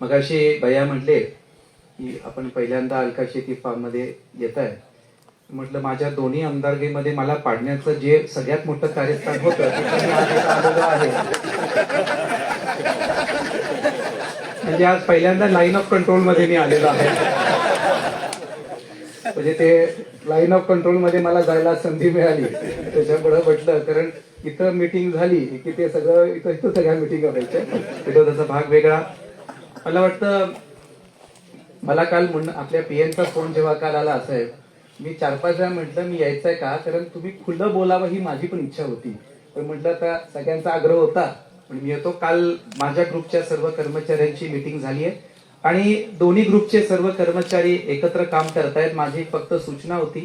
मग असे भैया म्हटले की आपण पहिल्यांदा अलका शेती फार्ममध्ये येत आहे. म्हटलं माझ्या दोन्ही आमदारकीमध्ये मला पाडण्याचं जे सगळ्यात मोठं कार्यस्थान होतं आहे. म्हणजे आज पहिल्यांदा लाईन ऑफ कंट्रोलमध्ये मी आलेलो आहे. म्हणजे ते लाईन ऑफ कंट्रोलमध्ये मला जायला संधी मिळाली. त्याच्यामुळे म्हटलं कारण इथं मीटिंग झाली की ते सगळं इथं इथं सगळ्या मिटिंग व्हायच्या विरोधाचा भाग वेगळा. मला वाटतं मला काल म्हणून आपल्या पीएनचा फोन जेव्हा काल आला असाहेब मी चार पाच वेळा म्हटलं मी यायचंय का? कारण तुम्ही खुलं बोलावं ही माझी पण इच्छा होती. पण म्हटलं तर सगळ्यांचा आग्रह होता. पण मी येतो काल माझ्या ग्रुपच्या सर्व कर्मचाऱ्यांची मिटिंग झाली आहे. आणि दोन्ही ग्रुपचे सर्व कर्मचारी एकत्र काम करतायत. माझी फक्त सूचना होती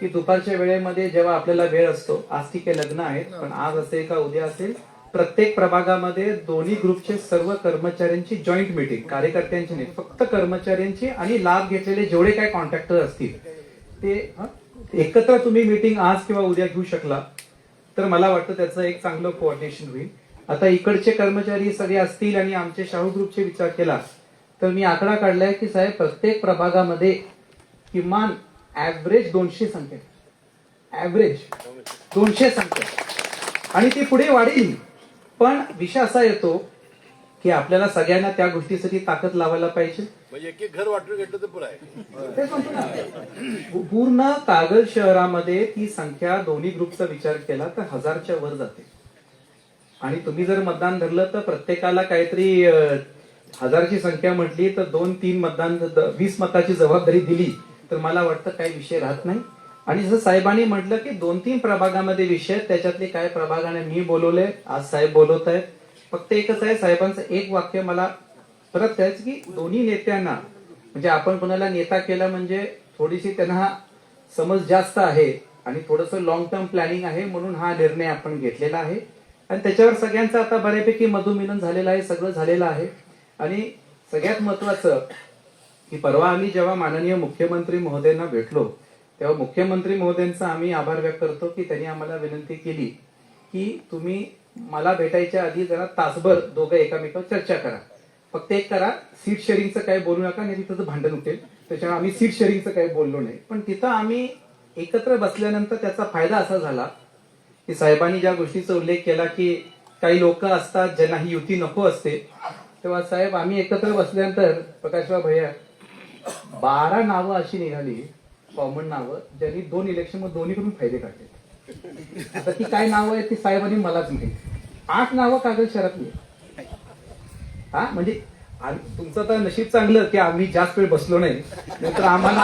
की दुपारच्या वेळेमध्ये जेव्हा आपल्याला वेळ असतो आज ठीक आहे लग्न आहेत पण आज असेल का उद्या असेल? प्रत्येक प्रभागामध्ये दोन्ही ग्रुपचे सर्व कर्मचाऱ्यांची जॉईंट मिटिंग कार्यकर्त्यांची नाही फक्त कर्मचाऱ्यांची आणि लाभ घेतलेले जेवढे काय कॉन्ट्रॅक्टर असतील ते एकत्र तुम्ही मिटिंग आज किंवा उद्या घेऊ शकला तर मला वाटतं त्याचं एक चांगलं कोऑर्डिनेशन होईल. आता इकडचे कर्मचारी सगळे असतील आणि आमचे शाहू ग्रुपचे विचार केला तर मी आकडा काढलाय की साहेब प्रत्येक प्रभागामध्ये किमान ऍव्हरेज दोनशे संख्या. ऍव्हरेज दोनशे संख्या. आणि ती पुढे वाढेल. पण विषय असा येतो की आपल्याला सगळ्यांना त्या गोष्टीसाठी ताकद लावायला पाहिजे. म्हणजे एक एक घर वाटून घेतलं तर पुरा पूर्ण कागल शहरामध्ये ती संख्या दोन्ही ग्रुपचा विचार केला तर हजारच्या वर जाते. आणि तुम्ही जर मतदान धरलं तर प्रत्येकाला काहीतरी हजारची संख्या म्हटली तर दोन तीन मतदान वीस मताची जबाबदारी दिली तर मला वाटतं काही विषय राहत नाही. आणि जसं साहेबांनी म्हटलं की दोन तीन प्रभागामध्ये विषय त्याच्यातले काय प्रभागाने मी बोलवले आज साहेब बोलवत आहेत. फक्त एकच आहे साहेबांचं एक वाक्य मला परत त्याच की दोन्ही नेत्यांना म्हणजे आपण कोणाला नेता केला म्हणजे थोडीशी त्यांना समज जास्त आहे आणि थोडंसं लॉंग टर्म प्लॅनिंग आहे म्हणून हा निर्णय आपण घेतलेला आहे. आणि त्याच्यावर सगळ्यांचं आता बऱ्यापैकी मधुमिलन झालेलं आहे सगळं झालेलं आहे. आणि सगळ्यात महत्वाचं की परवा आम्ही जेव्हा माननीय मुख्यमंत्री महोदयांना भेटलो तेव्हा मुख्यमंत्री महोदयांचा आम्ही आभार व्यक्त करतो की त्यांनी आम्हाला विनंती केली की तुम्ही मला भेटायच्या आधी जरा तासभर दोघं एकामेकावर चर्चा करा. फक्त एक करा सीट शेअरिंगचं काही बोलू नका नाही तिथं भांडण उठेल. त्याच्यामुळे आम्ही सीट शेअरिंगचं काही बोललो नाही. पण तिथं आम्ही एकत्र बसल्यानंतर त्याचा फायदा असा झाला की साहेबांनी ज्या गोष्टीचा उल्लेख केला की काही लोक असतात ज्यांना ही युती नको असते तेव्हा साहेब आम्ही एकत्र बसल्यानंतर प्रकाशराव भैया बारा नावं अशी निघाली. कॉमन नावं ज्यांनी दोन इलेक्शनमध्ये दोन्हीकडून फायदे काढले. आता ती काय नावं आहेत ती साहेबांनी मलाच माहिती. आठ नावं कागद शहरात हा म्हणजे तुमचं तर नशीब चांगलं की आम्ही जास्त वेळ बसलो नाही. नंतर आम्हाला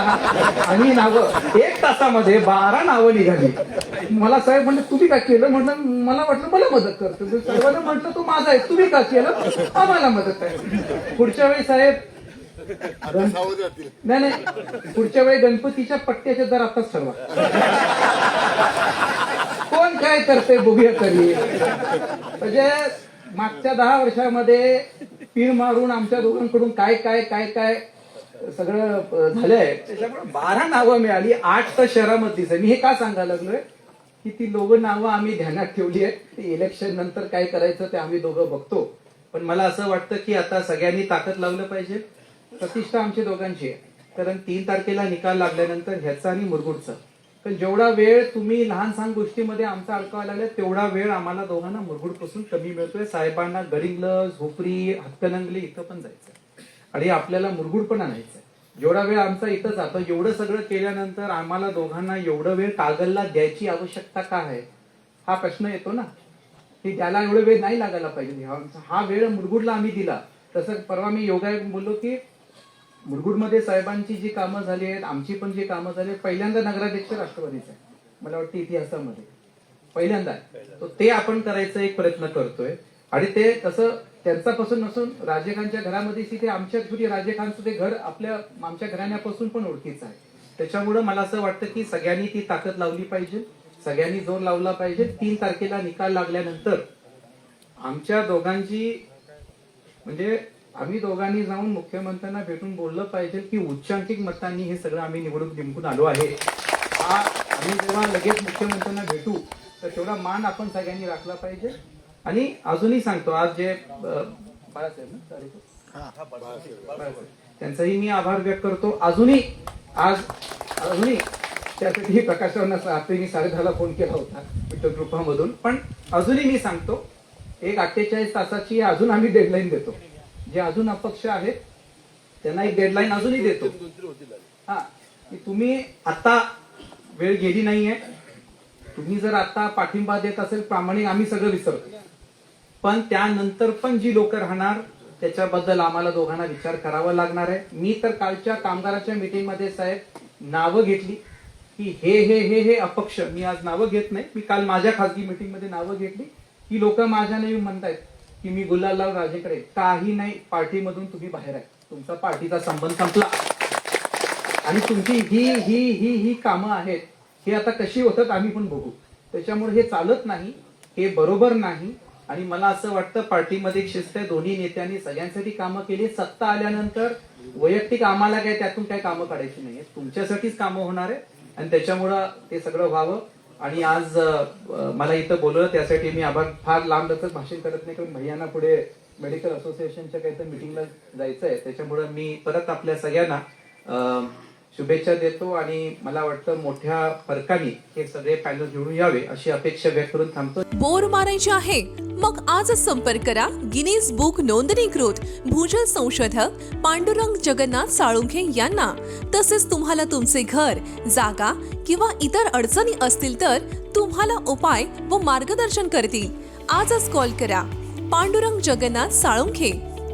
आम्ही नावं एक तासामध्ये बारा नावं निघाली. मला साहेब म्हणले तुम्ही का केलं? म्हटलं मला वाटलं मला मदत करतो. साहेबांना म्हटलं तू माझा आहे. तुम्ही का केलं? आम्हाला मदत आहे. पुढच्या वेळी साहेब आता सावध नाही नाही. पुढच्या वेळी गणपतीच्या पट्ट्याच्या दर आताच ठरवा कोण काय करते बघूया तरी. म्हणजे मागच्या दहा वर्षामध्ये पीर मारून आमच्या दोघांकडून काय काय काय काय सगळं झालंय. त्याच्यामुळे बारा नावं मिळाली आठ तर शहरामधलीच आहे. मी हे का सांगायला लागलोय? की ती लोक नावं आम्ही ध्यानात ठेवली आहेत. ते इलेक्शन नंतर काय करायचं ते आम्ही दोघं बघतो. पण मला असं वाटतं की आता सगळ्यांनी ताकद लावलं पाहिजे. प्रतिष्ठा आमची दोघांची आहे. कारण तीन तारखेला निकाल लागल्यानंतर ह्याचा आणि मुरगुडचा. पण जेवढा वेळ तुम्ही लहान सहान गोष्टीमध्ये आमचा अडकावा लागला तेवढा वेळ आम्हाला दोघांना मुरगुडपासून कमी मिळतोय. साहेबांना गडिंगलं झोपरी हत्तनंगली इथं पण जायचं आणि आपल्याला मुरगुड पण आणायचं जेवढा वेळ आमचा इथं जातो एवढं सगळं केल्यानंतर आम्हाला दोघांना एवढं वेळ कागलला द्यायची आवश्यकता का आहे? हा प्रश्न येतो ना. की त्याला एवढं वेळ नाही लागायला पाहिजे. हा- हा वेळ मुरगुडला आम्ही दिला. तसं परवा मी योगा बोललो की मुरगुडमध्ये साहेबांची जी कामं झाली आहेत आमची पण जी कामं झाली आहेत, पहिल्यांदा नगराध्यक्ष राष्ट्रवादीचा आहे. मला वाटतं इतिहासामध्ये. पहिल्यांदा. आहे. तो ते आपण करायचा एक प्रयत्न करतोय. आणि ते कसं त्यांच्यापासून नसून राजेखानच्या घरामध्ये तिथे आमच्या घरी राजेखानचं ते घर आपल्या आमच्या घराण्यापासून पण ओळखीचं आहे. त्याच्यामुळं मला असं वाटतं की सगळ्यांनी ती ताकद लावली पाहिजे. सगळ्यांनी जोर लावला पाहिजे. तीन तारखेला निकाल लागल्यानंतर आमच्या दोघांची म्हणजे आम्ही दोघांनी जाऊन मुख्यमंत्र्यांना भेटून बोललं पाहिजे की उच्चांकित मतांनी हे सगळं आम्ही निवडून जिंकून आलो आहे. हा आम्ही जेव्हा लगेच मुख्यमंत्र्यांना भेटू तर तेवढा मान आपण सगळ्यांनी राखला पाहिजे. आणि अजूनही सांगतो आज जे बाळासाहेब ना? त्यांचाही मी आभार व्यक्त करतो. अजूनही आज अजूनही त्यासाठी प्रकाशरावांना रात्री मी साडेदहाला फोन केला होता विठ्ठल कृपामधून पण अजूनही मी सांगतो एक अठ्ठेचाळीस तासाची अजून आम्ही डेडलाईन देतो. जे अजून अपक्ष आहेत त्यांना एक डेडलाईन अजूनही देतो. हा की तुम्ही आता वेळ गेली नाहीये. तुम्ही जर आता पाठिंबा देत असेल प्रामाणिक आम्ही सगळं विसरतो. पण त्यानंतर पण जी लोक राहणार त्याच्याबद्दल आम्हाला दोघांना विचार करावा लागणार आहे. मी तर कालच्या कामगाराच्या मीटिंगमध्ये साहेब नावं घेतली की हे हे हे हे अपक्ष. मी आज नावं घेत नाही. मी काल माझ्या खासगी मीटिंगमध्ये नावं घेतली. की लोक माझ्याने नेहमी म्हणतायत की मी गुलालराव राजेकडे काही नाही पार्टीमधून तुम्ही बाहेर आहे. तुमचा पार्टीचा संबंध संपला. आणि तुमची ही ही ही ही कामं आहेत हे आता कशी होतात आम्ही पण बघू. त्याच्यामुळे हे चालत नाही हे बरोबर नाही. आणि मला असं वाटतं पार्टीमध्ये एक शिस्त आहे दोन्ही नेत्यांनी सगळ्यांसाठी कामं केली. सत्ता आल्यानंतर वैयक्तिक आम्हाला काय त्यातून काय कामं काढायची नाही तुमच्यासाठीच कामं होणार आहे. आणि त्याच्यामुळं ते सगळं व्हावं. आणि आज मला इथं बोलवलं त्यासाठी मी आभार. फार लांब लचक भाषण करत नाही कारण भैयांना पुढे मेडिकल असोसिएशनच्या काहीतरी मिटिंगला जायचं आहे त्याच्यामुळं मी परत आपल्या सगळ्यांना शुभेच्छा देतो आणि मला वाटतं मोठ्या फरकाने हे सगळे पॅनल निवडून यावे अशी अपेक्षा व्यक्त करून थांबतो बोर मारायचे आहे? मग आजच संपर्क करा. गिनीज बुक नोंदणीकृत भूजल संशोधक पांडुरंग जगन्नाथ साळुंखे यांना. तसेच तुम्हाला तुमचे घर जागा किंवा इतर अडचणी असतील तर तुम्हाला उपाय व मार्गदर्शन करतील. आजच कॉल करा. पांडुरंग जगन्नाथ साळुंखे.